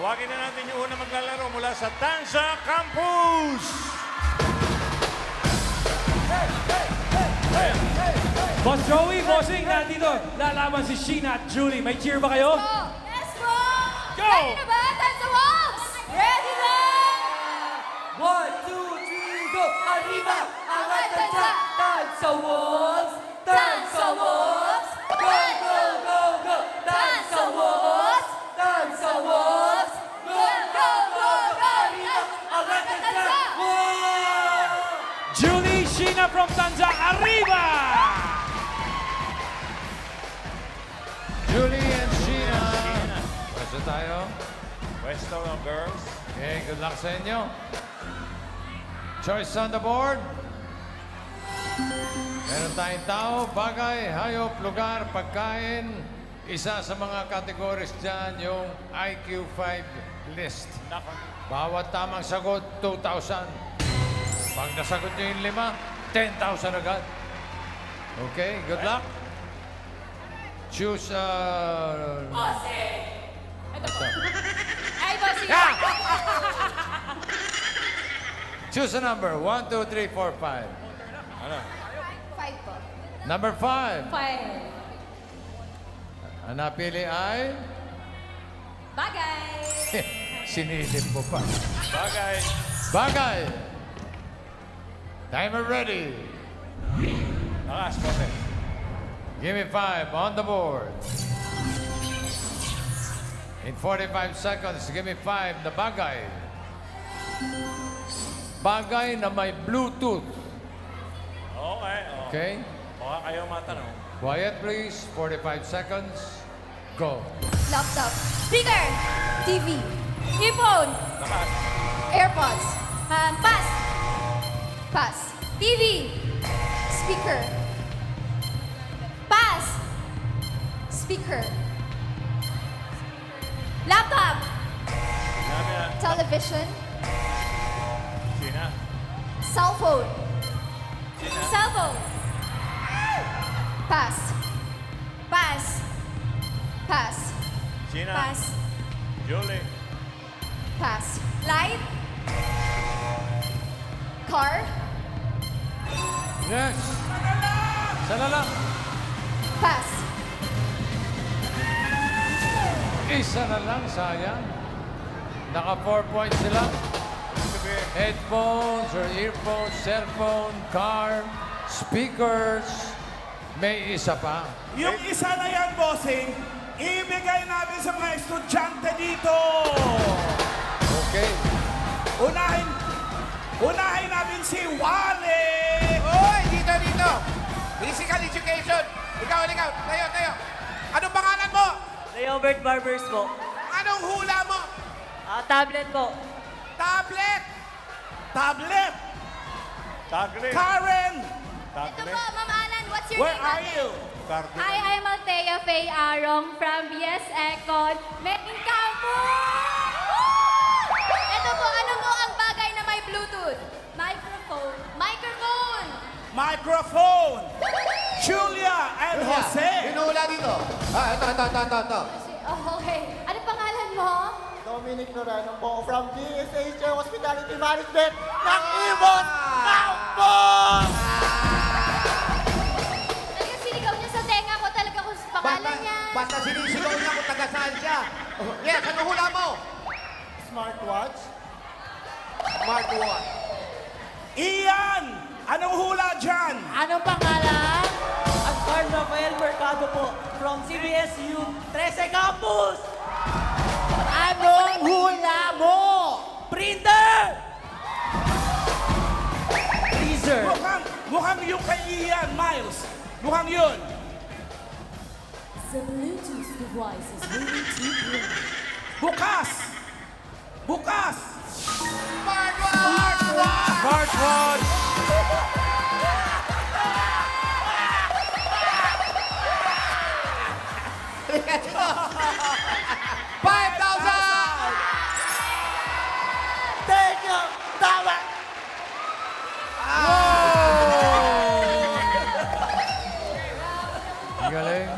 Tawagin na natin yung una maglalaro mula sa Tansa Campus. Boss Joey, Bossing, nandito. Lalaban si Sheena at Julie. May cheer ba kayo? Let's go! Go! Ready na ba? To walks! Ready na! One, two, three, go! Arriba! Angat Angat tansa! Dance sa walls! Ng girls. Okay, good luck sa inyo. Choice on the board. Meron tayong tao, bagay, hayop, lugar, pagkain. Isa sa mga categories dyan, yung IQ 5 list. Bawat tamang sagot, 2,000. Pag nasagot nyo yung lima, 10,000 agad. Okay, good luck. Choose, uh... Ito po. Bossing! Choose a number. 1, 2, 3, 4, 5. Ano? Five po. Number 5. Five. Ang napili ay... Bagay! Sinilip mo pa. Bagay. Bagay. Timer ready. Bote. Give me 5 on the board. In 45 seconds, give me 5 na bagay. Bagay na may Bluetooth. Okay. Oh. Okay? Baka kayo matanong. Quiet please. 45 seconds. Go. Laptop. Speaker. TV. Earphone. Lakas. AirPods. Um, pass. Pass. TV. Speaker. Pass. Speaker. Laptop. Sinabi na. Television. Sina. Cell phone. Sina. Cell phone. Pass. Pass. Pass. Sina. Pass. Julie. Pass. Light. Car. Yes. Sana lang. Pass. Isa na lang, sayang. Naka 4 points sila. Headphones or earphones, cellphone, car, speakers. May isa pa. Yung isa na yan, bossing, ibigay natin sa mga estudyante dito. Okay. Unahin, unahin natin si Wale. Hoy, dito, dito. Physical education. Ikaw, ikaw. Tayo, tayo. Anong pangalan mo? Leobert Barbers po. Anong hula mo? Ah, tablet po. Tablet. Tablet. Tagli. Karen, Ito po, Ma'am Alan, what's your where name? are ate? you? Tagli. Hi, I'm Althea Faye Arong from BS Econ, Main Campus! Ito po, ano po ang bagay na may Bluetooth? Microphone. Microphone! Microphone. Julia and Jose. Hinula dito. Ah, ito, ito, ito, ito, ito. Oh, okay. Ano pangalan mo? Dominic Norano po from DSH Hospitality Management ng Ibon Campus! Talaga sinigaw niya sa tenga ko talaga kung pangalan niya. basta sinisigaw niya kung taga saan siya. Oh, Yes, anong hula mo? Smartwatch. Smartwatch. Ian, anong hula dyan? Anong pangalan? Carl Rafael Mercado po from CBSU 13 Campus. Anong hula mo? Printer! Freezer. Mukhang, mukhang yung kay Ian, Miles. Mukhang yun. The Bluetooth device is ready to play. Bukas. Bukas. Smartwatch! Smartwatch! Five thousand! Thank you! Tama! Galing.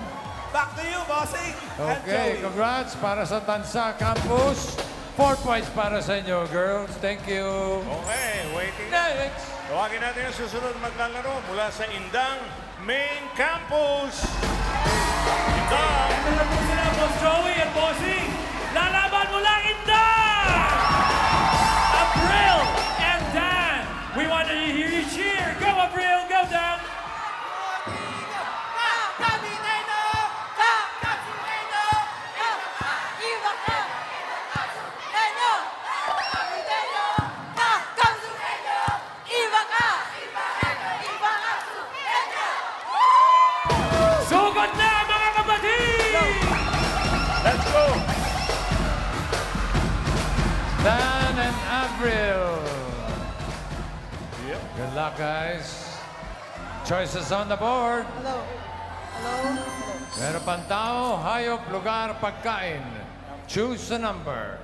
Back to you, bossing. Okay, congrats para sa Tansa Campus. Four points para sa inyo, girls. Thank you. Okay, waiting. Next. Tawagin natin ang susunod maglalaro mula sa Indang Main Campus. Indang! Ito na po sila, Boss Joey at Bossing. On the board. Hello. Hello. Meron pang tao, hayop, lugar, pagkain. Choose a number.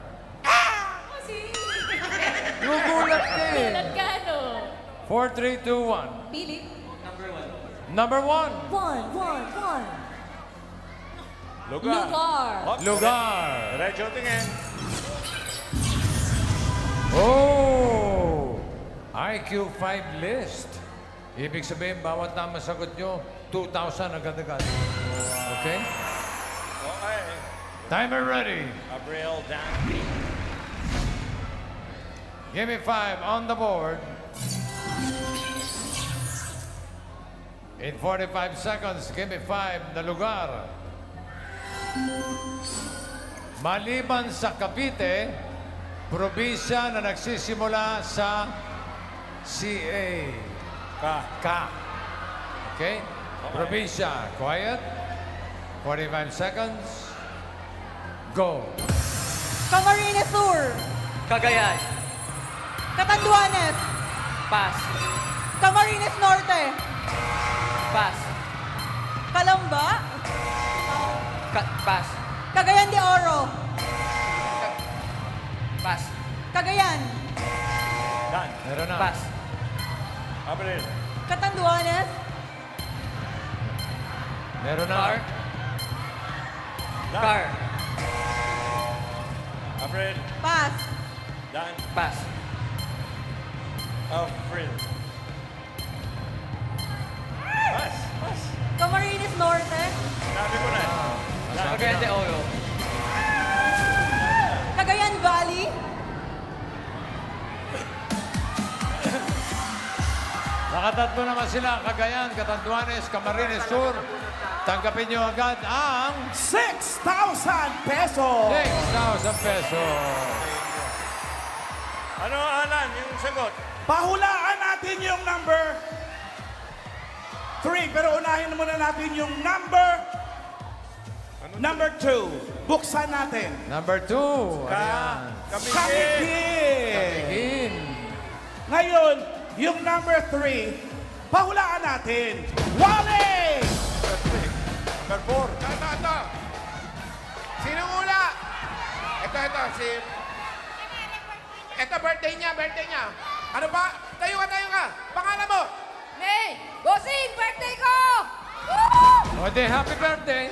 Gugulat ka eh. Nagkano? 4, 3, 2, 1. Pili. Number 1. One, one, one. Lugar. Lugar. Hot. Lugar. Diretso tingin. Oh! IQ 5 list. Ibig sabihin, bawat tama sagot nyo, 2,000 agad-agad. Okay? Okay. Timer ready. Abril, Dan. Give me five on the board. In 45 seconds, give me five na lugar. Maliban sa Cavite, probinsya na nagsisimula sa CA. Ka. Ka. Okay? Probinsya. Quiet. 45 seconds. Go. Camarines Sur. Cagayan. Catanduanes. Pass. Camarines Norte. Pass. Calamba. Ka- pass. Cagayan de Oro. Pass. Cagayan. Dan. Meron na. Pass. Abril. Catanduanes. Meron na. Car. Car. Abril. Pass. Dan. Pass. Abril. Pas. Pas. Camarines Norte. Sabi ko na. Dan. Cagayan Nakatatlo naman sila. Cagayan, Catanduanes, Camarines Sur. Tanggapin nyo agad ang 6,000 pesos! 6,000 pesos. Ano, Alan, yung sagot? Pahulaan natin yung number 3, pero unahin muna natin yung number number 2. Buksan natin. Number two. Ka. Ayan. Kamigin. Kamigin! Begin. Ngayon, yung number 3, pahulaan natin. Wally! Number four. Ito, ito, ito. Sino ula? Ito, ito, si... Ito, birthday niya, birthday niya. Ano ba? Tayo ka, tayo ka. Pangalan mo? May! Bossing! Birthday ko! O di, happy birthday.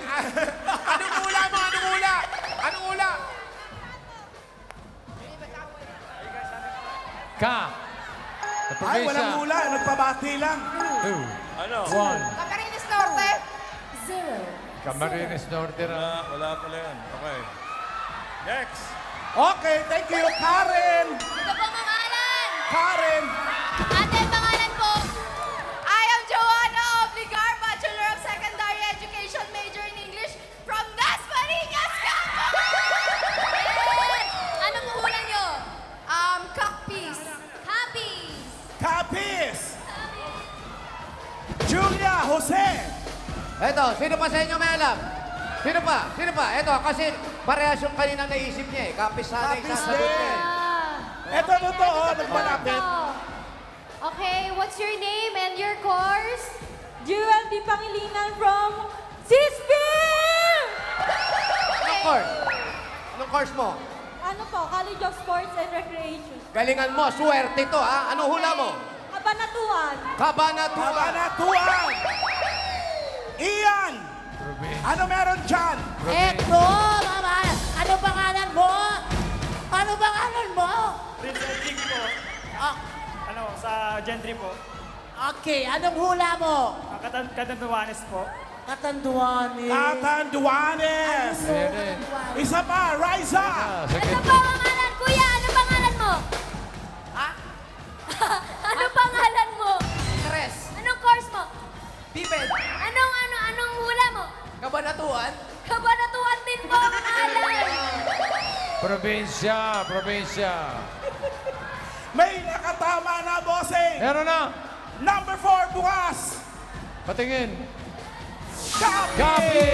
Anong ula mo? Anong ula? Anong ula? Ka. Ay, walang hula. Nagpabati lang. Two. Ano? One. Camarines Norte. Zero. Camarines Norte Wala, na. wala pala yan. Okay. Next. Okay, thank you, Karen! Ito po pangalan. Karen! Ate, Jose! Eto, sino pa sa inyo may alam? Sino pa? Sino pa? Eto, kasi parehas yung kanina naisip niya eh. Kapis sana Kapis isasagot din. niya eh. Ito totoo, nagmalapit. Okay, what's your name and your course? UMD Pangilinan from Sispin! Anong course? Anong course mo? Ano po, College of Sports and Recreation. Galingan mo, swerte to ha. Anong hula mo? Kabanatuan. Kabanatuan. Kabanatuan! Ian! Ano meron dyan? Eto, mama. Ano pangalan mo? Ano po. Ano, sa gentry po. Okay, anong hula mo? Katan Katanduanes po. Katanduanin. Katanduanes. Ayan eh. Isa pa, rise up. Ah, Kabanatuan. Kabanatuan din ang pangalan. Probinsya, probinsya. May nakatama na, bossing. Meron na. Number four, bukas. Patingin. Copy. Copy!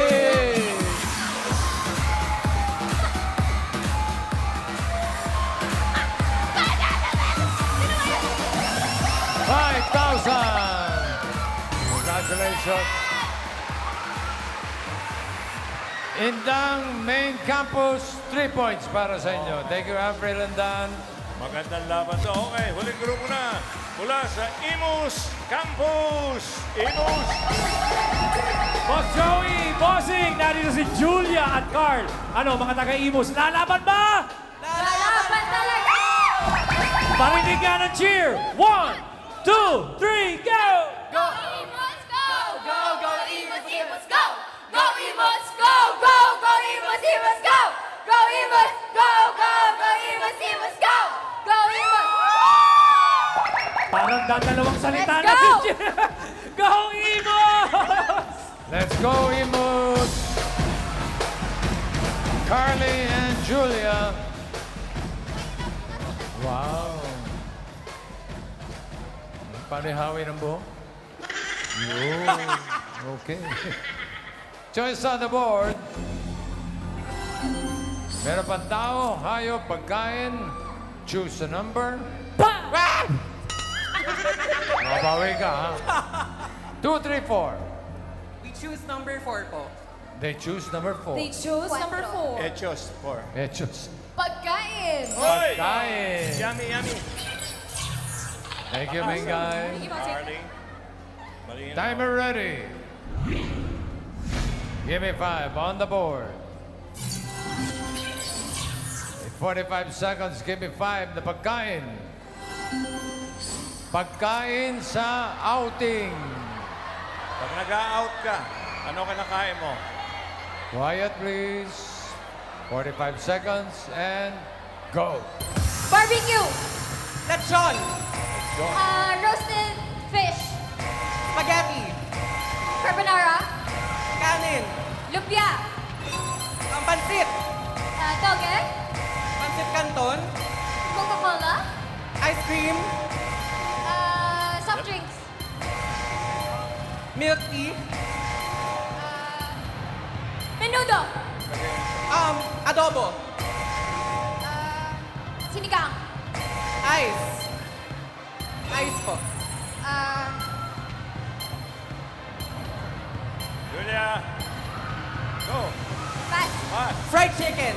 Five thousand! Congratulations! Indang Main Campus, 3 points para sa inyo. Thank you, April and Dan. Magandang laban to. Okay, huling grupo na. Mula sa Imus Campus. Imus. Boss Joey, Bossing, narito si Julia at Carl. Ano, mga taga-Imus, lalaban ba? Lalaban talaga! Parinig nga ng cheer. One, two, three, go! Parang dadalawang salita Let's na go! Go, Imos! Let's go, Imus! Carly and Julia. Wow. Panihawi ng buhok. Yun. Okay. Choice on the board. Meron pang tao, hayop, pagkain. Choose a number. Pa! Mabawi ka, ha? Two, three, four. We choose number 4 po. They choose number four. They choose number four. Echos. Four. Eh, choose. Pagkain! Hoy! Kain. Yummy, yummy. Thank you, Mingay. Carly. Malinaw. Timer ready. Give me five on the board. In 45 seconds, give me five na pagkain. Pagkain sa outing. Pag nag-out ka, ano kinakain mo? Quiet, please. 45 seconds and go. Barbecue! Lechon. Uh, roasted fish. Spaghetti. Carbonara. Kanin. Lumpia. Ang pansit. Uh, toge. Pansit canton. Coca-Cola. Ice cream. Uh, soft drinks. Milk tea. Uh, menudo. Um, adobo. Uh, sinigang. Ice. Ice po. Uh, Julia. Go. pass. Pass. Fried chicken.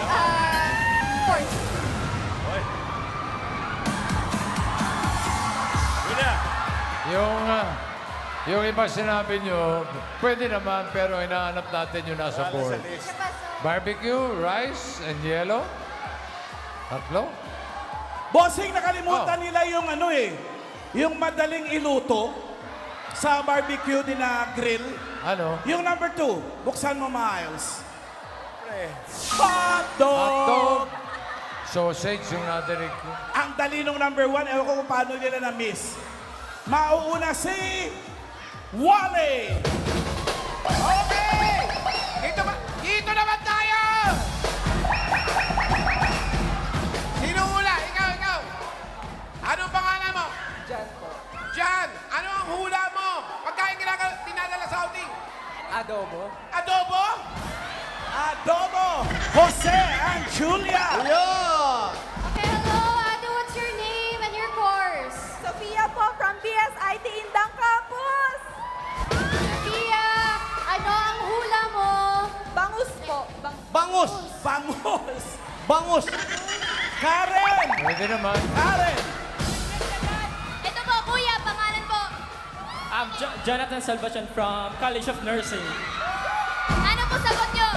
Uh, pork. Hoy. Yung, ah, yung iba sinabi nyo, pwede naman, pero hinahanap natin yung nasa board. Barbecue, rice, and yellow. Tatlo. Bossing, nakalimutan Oh. nila yung ano eh, yung madaling iluto sa barbecue din na grill. Ano? Yung number two, buksan mo, Miles. Hot dog! Hotdog. Sausage yung nadinig ko. Ang dali nung number one, ewan ko kung paano nila na-miss. Mauuna si Wally! Okay! Dito, ba, dito naman tayo! Sino hula? Ikaw, ikaw. Anong pangalan mo? Jan po. Jan, ano ang hula mo? Pagkain kinaka- dinadala sa outing? Adobo. Adobo? Adobo! Jose and Julia! Okay, Bangus! Bangus! Bangus! Karen! Pwede naman. Karen! Ito po, kuya, pangalan po. I'm Jo- Jonathan Salvation from College of Nursing. Ano po sagot nyo?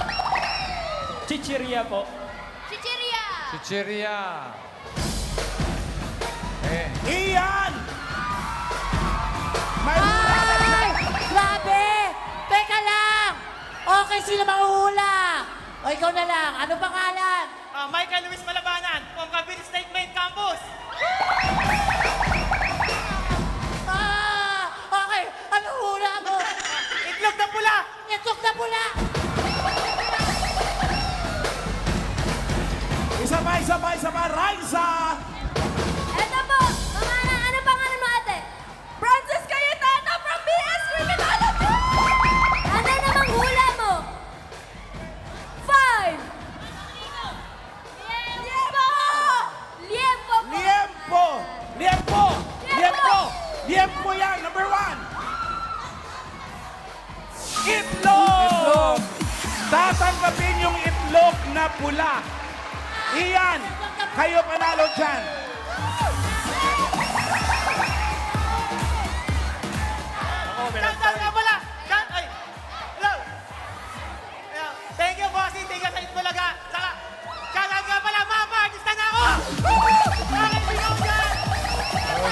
Chichiria po. Chichiria. Chichiria. Eh, Ian! May Ay! Grabe! Teka lang! Okay, sino mauhula? O ikaw na lang. Ano pangalan? Ah, Michael Luis Malabanan from Cavite State Main Campus. Ah! Okay, ano hula mo? Itlog na pula. Itok na pula! Isa pa, isa pa, isa pa. Raisa! Itlog! Tatanggapin yung itlog na pula. Iyan, kayo panalo dyan.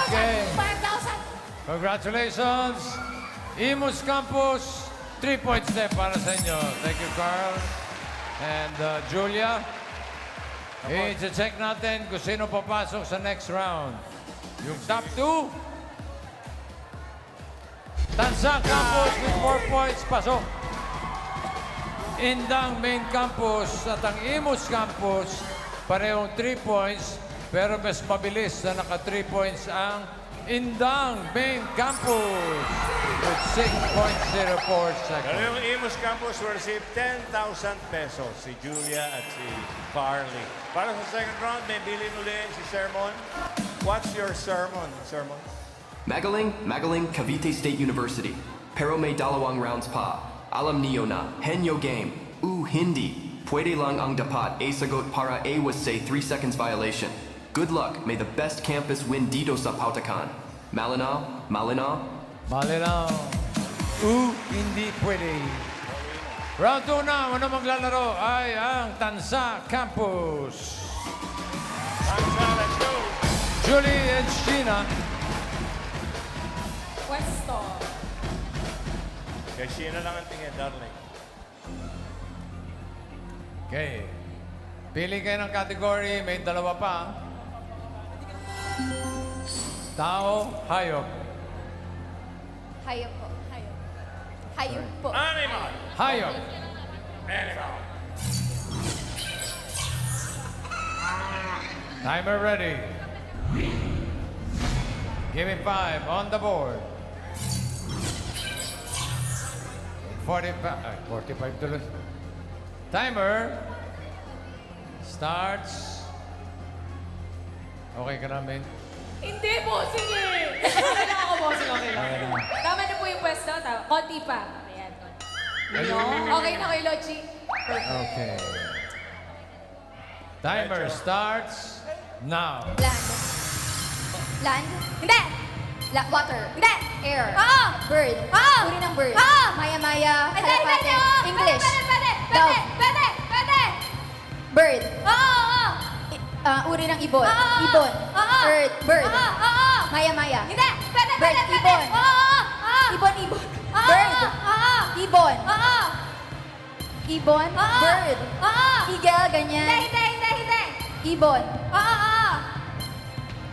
Okay. 5,000! Congratulations! Imus Campus, three points din para sa inyo. Thank you, Carl. And uh, Julia, i-check natin kung sino papasok sa next round. Yung top two, Tansa Campus with four points, pasok. Indang Main Campus at ang Imus Campus, parehong 3 points, pero mas mabilis na naka 3 points ang Indang Main Campus with 6.04 seconds. yung Imus Campus will receive 10,000 pesos. Si Julia at si Carly. Para sa second round, may bilin uli si Sermon. What's your sermon, Sermon? Magaling, Magaling, Cavite State University. Pero may dalawang rounds pa. Alam niyo na, henyo game. U hindi. Pwede lang ang dapat a sagot para a was say 3 seconds violation. Good luck. May the best campus win dito sa Pautakan. Malinaw? Malinaw? Malinaw. U, hindi pwede. Round 2 na, ano maglalaro ay ang Tansa Campus. Tansa, let's go! Julie and Sheena. Pwesto. Kay Sheena lang ang tingin, darling. Okay. Pili kayo ng category, may dalawa pa. Tao, hayop. Hayop po. Hayop. Hayop po. Animal! Hayop. Animal! Ah. Timer ready. Give me five on the board. 45, ay, 45 tuloy. Timer starts. Okay ka namin? Hindi, bossing eh. Okay lang ako, bossing. Okay lang. Tama na po yung pwesto. Tama. Konti pa. Ayan, konti. Okay na kay Lochi. Okay. Timer starts now. Land. Land? Hindi! La water. Hindi. Air. Oo. Bird. Oo. Uri ng bird. Oo. Maya-maya. Hindi, hindi, kalapate. hindi. oo. English. Pwede, pwede, pwede, Dove. pwede, pwede. Bird. Oo, ah, uri ng ibon. Oo, oo. Ibon. Oo. Bird. Bird. Oo, oo. Maya-maya. Hindi. Pwede, Bird, pwede, pwede. ibon. Oo, oo, oo. Ibon, ibon. Oo, Bird. Oo. Ibon. Oo. Ibon. Oo. Bird. Oo. Eagle, ganyan. Hindi, hindi, hindi, hindi. Ibon. Oo, oo.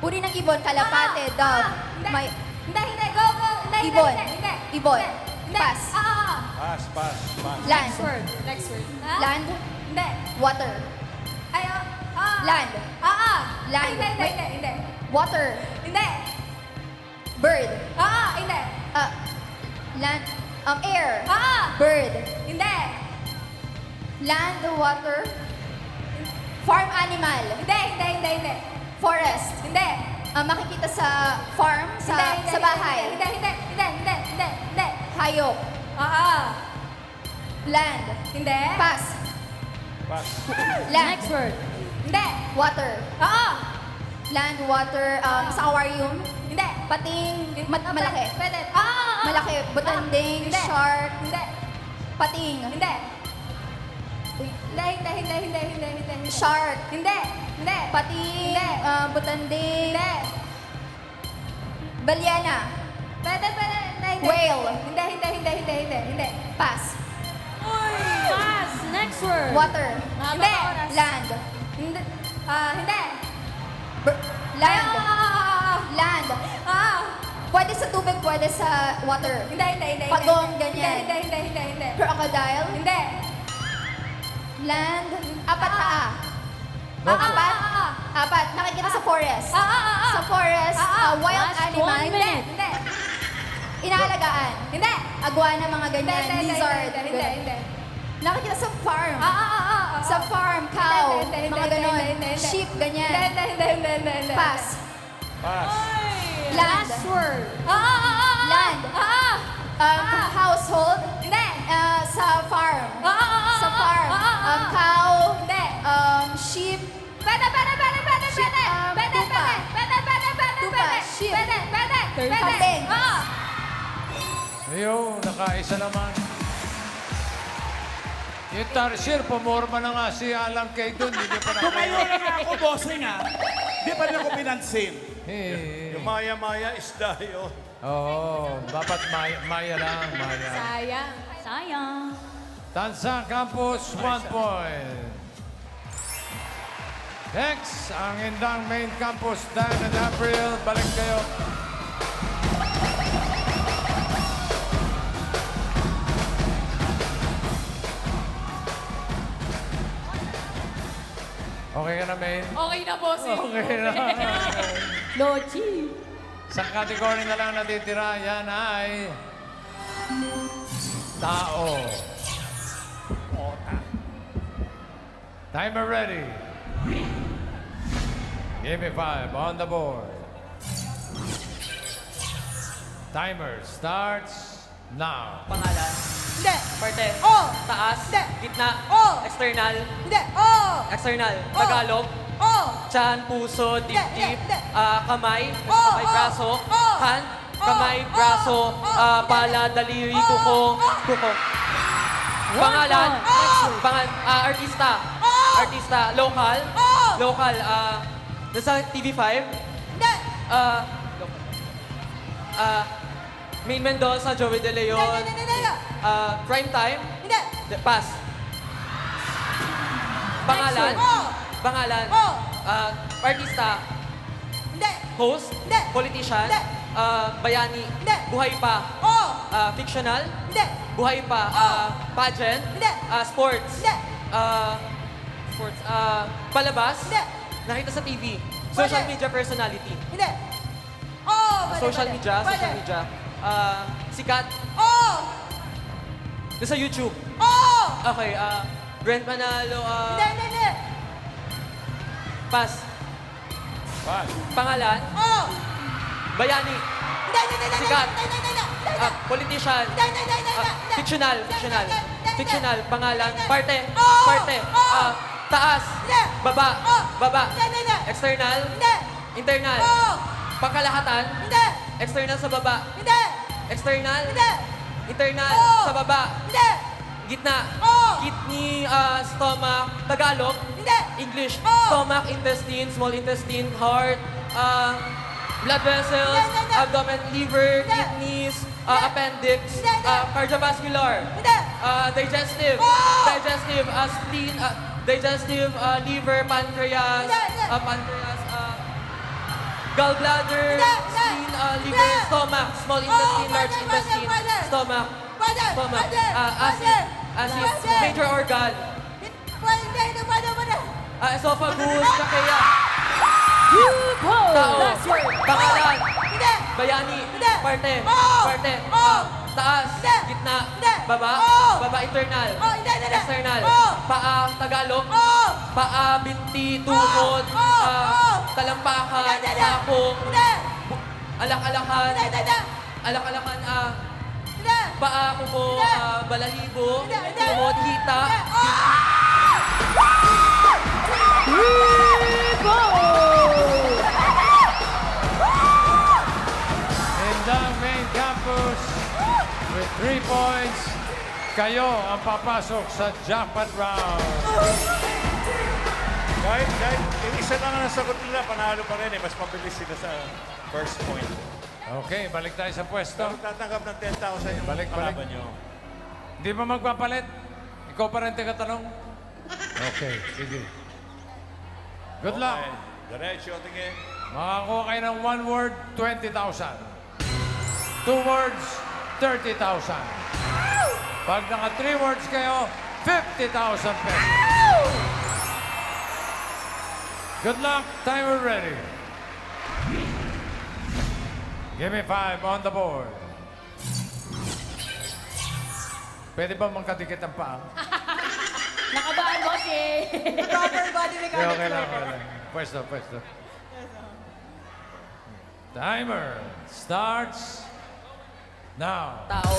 Uri ng ibon, kalapate, Oo. dove. Oo. Hindi. May Hindi, hindi. Go, go. Hindi, hindi, Ibon. hindi, hindi. Ibon. Hindi. Pass. Oo, oo. Pass, pass, pass. land. word. Next word. Ha? Land. Hindi. Water. Ay, oo. Land. Oo. Land. Hindi, hindi, Wait. hindi, hindi. Water. Hindi. Bird. Oo, hindi. Uh, land. Um, air. Oo. Bird. Hindi. Land, water. Farm animal. Hindi, hindi, hindi, hindi. Forest. Hindi. Ah, makikita sa farm, sa, Hindi, hindi, sa bahay. Hindi, hindi, hindi, hindi, hindi, hindi. Hayop. Oo. Land. Hindi. Pass. Pass. Land. Next word. Hindi. Water. Oo. Land, water, um, sa aquarium. Hindi. Pating, ma- malaki. Pwede. Oo. Malaki. Butanding, Hindi. shark, Hindi. pating. Hindi. Hindi, hindi, hindi, hindi, hindi, hindi, hindi. Shark. Hindi. Hindi. Pating, Hindi. uh, butanding, Hindi. Balyena. Pwede, pwede. Hindi, hindi. Whale. Hindi, hindi, hindi, hindi, hindi, hindi. Pass. Pass. Next word. Water. Hindi. Land. Hindi. Ah, hindi. Br- land. Ah, ah, ah, Land. ah, ah. Pwede sa tubig, pwede sa water. Hindi, hindi, hindi. Pagong, hindi. ganyan. Hindi, hindi, hindi, hindi. Crocodile. Hindi. Land. Apat Ah, na ah. Ah, ah, Apat. ah, ah, ah. Apat. Nakikita sa forest. Ah, ah, ah, ah. Sa forest, Ah, ah. uh, wild Last animal. one Hindi. minute. Hindi. Inaalagaan. Hindi. Agwana, mga Hindi, ganyan. hindi, hindi, Lizard. hindi, hindi, ganun. hindi. Nakikita sa farm. Ah, ah, ah, ah, ah. Sa farm, cow. Hindi, hindi, mga hindi, ganon. hindi, hindi, hindi. Sheep, ganyan. Hindi, hindi, hindi, hindi, hindi, hindi. Pass. Pass. Land. Last word. Ah, ah, ah, ah, ah. Land. Ah, ah. Um, Ah. household. Hindi. Uh, sa farm. Ah, ah, ah, ah, Sa ah, farm. ah, ah, ah. Um, cow. Hindi. Um, sheep. Pwede, pwede, pwede, pwede, Sheep, pwede. um, Pwede, tupa. pwede, pwede, pwede, pwede, Tupa, pwede. sheep. Pwede, pwede, pwede. Kambing. Ah. Ayun, nakaisa naman. Yung Tarsier, pumorma na nga si Alam kay doon. Hindi pa Tumayo na na nga ako, bossing ha. Di pa rin ako pinansin. Eh, Yung maya-maya isda yun. Oo, dapat maya, maya lang, maya. Sayang. Sayang. Tansa Campus, one point. Next, ang Indang Main Campus, Dan and April. Balik kayo. Okay ka na, Main? Okay na, bossing. Okay na. Lochi. Sa category na lang natitira, yan ay... Tao. Timer ready. Give me five on the board. Timer starts now. Pangalan. Hindi. Parte. Oh. Taas. Hindi. Gitna. Oh. External. Hindi. Oh. External. Oh. Tagalog. Oh. Tiyan, puso, dibdib, ah, kamay, Oh, kamay, oh, braso, oh. hand, Oh, kamay, oh, braso, oh. ah, pala, daliri, Oh, kuko, kuko. Pangalan, Oh. pangan, ah, artista, Oh. artista, local, Oh. local, ah, nasa TV5, Hindi. local. ah, Main Mendoza, Joey De Hindi, Leon, hindi, hindi, hindi. Ah, Prime Time, Hindi. De- Pass. Pangalan. Oh. Pangalan. Oh. Ah, artista. Hindi. Host. Hindi. Politician. Hindi. Ah, bayani. Hindi. Buhay pa. Oh. Ah, fictional. Hindi. Buhay pa. Ah, pageant. Hindi. Ah, sports. Hindi. Ah, sports. Ah, palabas. Hindi. Nakita sa TV. Social Pwede. media personality. Hindi. Oh. pwede, social pwede. media. Pwede. Social media. Ah, sikat. Oh. Sa YouTube. Oh. Okay. Ah, Brent Manalo. Ah, Hindi, hindi, hindi. pass. Pass. Pangalan. Oh. Bayani. Hindi, hindi, hindi, hindi. Sikat. Hindi, hindi, hindi, hindi. Ah, politician. Hindi, hindi, hindi, hindi, Ah, hindi. fictional, Hindi, fictional. hindi, hindi, hindi. Fictional, pangalan, parte, Oo! parte. Oo! Ah, taas, Hindi. baba, Oo! baba. Hindi, hindi, hindi. External, Hindi. internal. Oo. Pangkalahatan, Hindi. external sa baba. Hindi. External, Hindi. Internal Oo! sa baba. Hindi. Gitna, Oo. kidney, ah, stomach, Tagalog, Hindi. English, Oo. stomach, intestine, small intestine, heart, ah, blood vessels, Hindi, hindi, hindi. abdomen, liver, Hindi. kidneys, ah, Hindi. appendix, Hindi, hindi. ah, cardiovascular, Hindi. ah, digestive, Oo. digestive, ah, spleen, ah, digestive, ah, liver, pancreas, Hindi, hindi. ah, pancreas, ah, gallbladder, Hindi, hindi. spleen, ah, liver, Hindi. stomach, small Oo, intestine, pwede, large pwede, intestine, pwede. Stomach, Pwede. stomach, Pwede. ah, acid, Pwede. acid, Pwede. major organ, Pwede, hindi, pwede, pwede. ah, esophagus, trachea, Yuko. tao, Last word. pangalan, Hindi. bayani, Hindi. parte, Oo. parte, Oo. ah, taas, Hindi. gitna, Hindi. baba, Oo. baba internal, Oh, hindi, hindi, external, Oo. paa, Tagalog, Oh. paa, binti, tuhod, Oo. Oo. ah, Oo. talampakan, Hindi, hindi, hindi. sakong, Hindi. alak-alakan, Hindi, hindi, alak-alakan, ah. Paa, kuko, Hindi. ah, balahibo, tuhod, hita, Hindi. Oh. Indang Main Campus with three points. Kayo ang papasok sa jackpot round. Kahit, kahit yung isa lang ang nasagot nila, panalo pa rin eh. Mas mabilis sila sa first point. Okay, balik tayo sa pwesto. Pero tatanggap ng 10,000 yung Balik, kalaban balik. nyo. Hindi ba magpapalit? Ikaw pa rin taga-tanong? Okay, sige. Good luck. Okay. Diretso, tingin. Makakuha kayo ng one word, 20,000. Two words, 30,000. Pag naka three words kayo, 50,000 pesos. Good luck. Timer ready. Give me five on the board. Pwede ba magkadikit ang paa? Nakabahan, bossing. Proper body Okay, mechanics. okay lang, okay lang. Pwesto, pwesto. Timer starts now. Tao,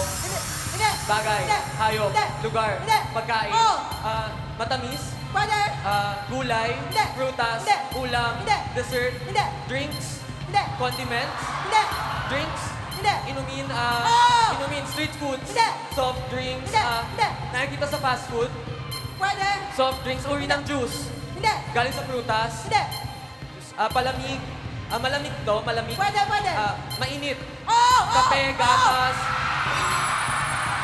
Hindi. bagay, Hindi. hayop, Hindi. lugar, Hindi. pagkain, Oo. ah, matamis, Pwede. ah, gulay, Hindi. prutas, Hindi. ulam, Hindi. dessert, Hindi. drinks, Hindi. condiments, Hindi. drinks, Hindi. inumin, ah, Oo. inumin, street foods, Hindi. soft drinks, Hindi. ah, Hindi. nakikita sa fast food, Pwede. soft drinks, uri ng juice, Hindi. galing sa prutas, Hindi. ah, palamig, ah, malamig to, malamig, Pwede, pwede. ah, mainit, Oh, kape, oh, gatas,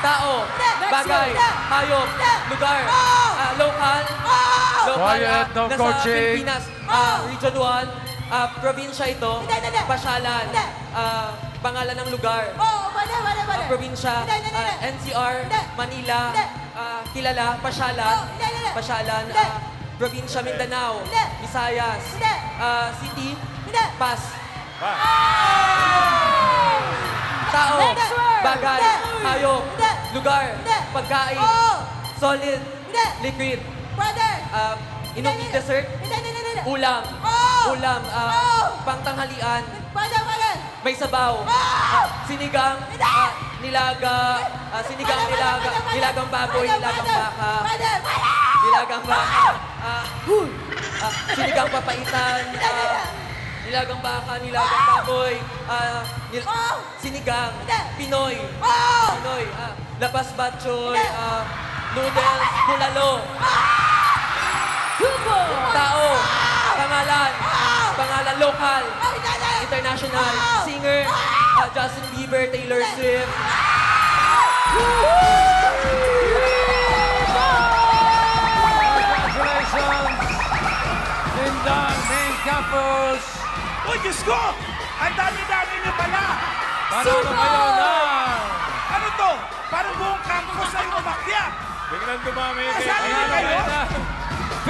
tao, Hindi. bagay, Hindi. hayop, Hindi. lugar, Oh. ah, local, Oh. local, Quiet, ah, no nasa coaching. Pilipinas, ah, region 1, ah, probinsya ito, Hindi, hindi, hindi. pasyalan, Hindi. ah, pangalan ng lugar, Oh, pwede, pwede, pwede. ah, probinsya, Hindi, hindi, hindi. ah, NCR, Hindi. Manila, Hindi. ah, kilala, pasyalan, Oh, hindi, hindi, hindi. pasyalan, Hindi. ah, probinsya Mindanao, Hindi. Visayas, Hindi. ah, city, Hindi. pass, Pa. tao, Next word. bagay, Hindi. hayop, Hindi. lugar, Hindi. pagkain, Oh. solid, Hindi. liquid, Pwede. um, inumin Hindi, dessert, Hindi, hindi, hindi. Ulam, Oh. ulam, ah, Oh. pangtanghalian, Pwede, pwede. may sabaw, Oh. ah, sinigang, ah, nilaga, ah, sinigang, Pwede, nilaga, pwede, pwede. nilagang baboy, Pwede, nilagang baka, Pwede, pwede. nilagang baka, ah, ah, sinigang papaitan, ah, nilagang baka, nilagang baboy, ah, nil- Oh. sinigang. Pinoy, Oh. Pinoy, ah, lapas batchoy, ah, noodles, bulalo, points. tao, pangalan, pangalan lokal, Oh, international, singer, ah, Justin Bieber, Taylor Swift, Congratulations! Lindang Main Campus! Uy, Diyos ko! Ang dami-dami niyo pala! Panalo kayo ng... Ano to? Parang buong campus ay umakyat! Biglang dumami. Niyo Panalo kayo?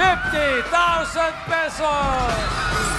Kayo ng 50,000 pesos!